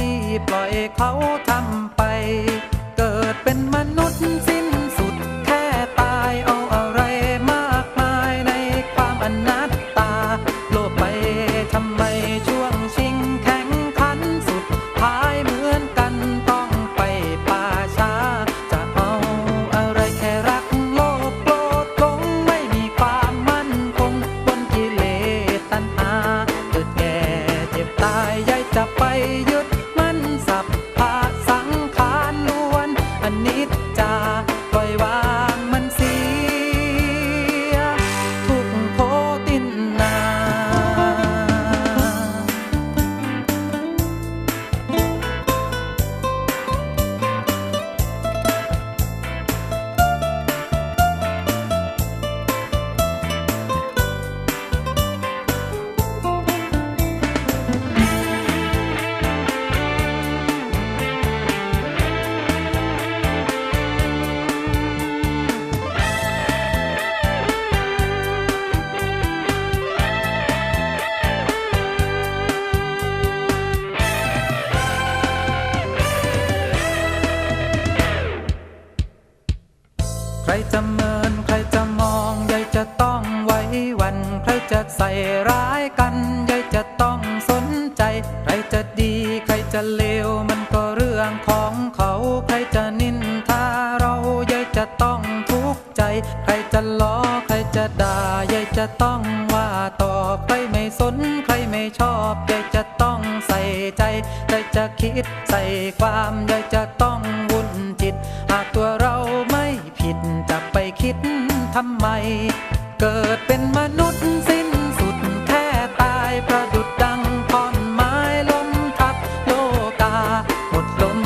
ดีปล่อยเขาทำไป เกิดเป็นมนุษย์สิ้นสุดแค่ตายเอาอะไรมากมายในความอนัตตา โลภไปทำไมช่วงชิงแข่งขันสุดท้ายเหมือนกันต้องไปป่าช้า จะเอาอะไรแค่รักโลภโกรธหลงไม่มีความมั่นคงบนกิเลสตัณหาเกิดแก่เจ็บตายยายจะไปยึด จะเมินใครจะมองยายจะต้องไว้วัน ใครจะใส่ร้ายกันยายจะต้องสนใจ ใครจะดีใครจะเลวมันก็เรื่องของเขา ใครจะนินทาเรายายจะต้องทุกข์ใจ ใครจะล้อใครจะด่ายายจะต้องว่าต่อใครไม่สนใครไม่ชอบยายจะต้องใส่ใจใครจะคิดใส่ความยายจะต้อง ทำไม เกิดเป็นมนุษย์สิ้นสุดแค่ตายประดุดดังท่อนไม้ล้มทับโลกา หมดลม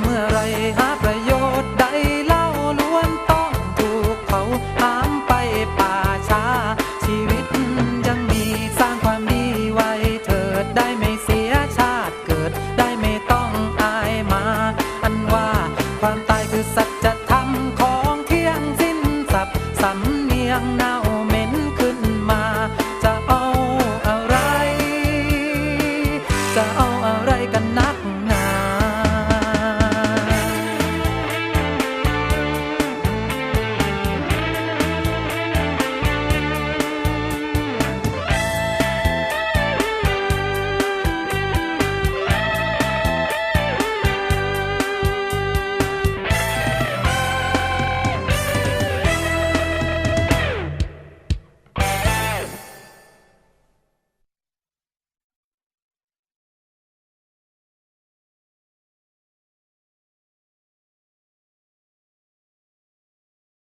เมื่อไรหาประโยชน์ใดเล่าล้วนต้องถูกเขาหามไปป่าช้า ชีวิตยังมีสร้างความดีไว้เถิดได้ไม่เสียชาติเกิดได้ไม่ต้องอายมา อันว่าความตายคือสัจธรรมของเที่ยงสิ้นสับ chẳng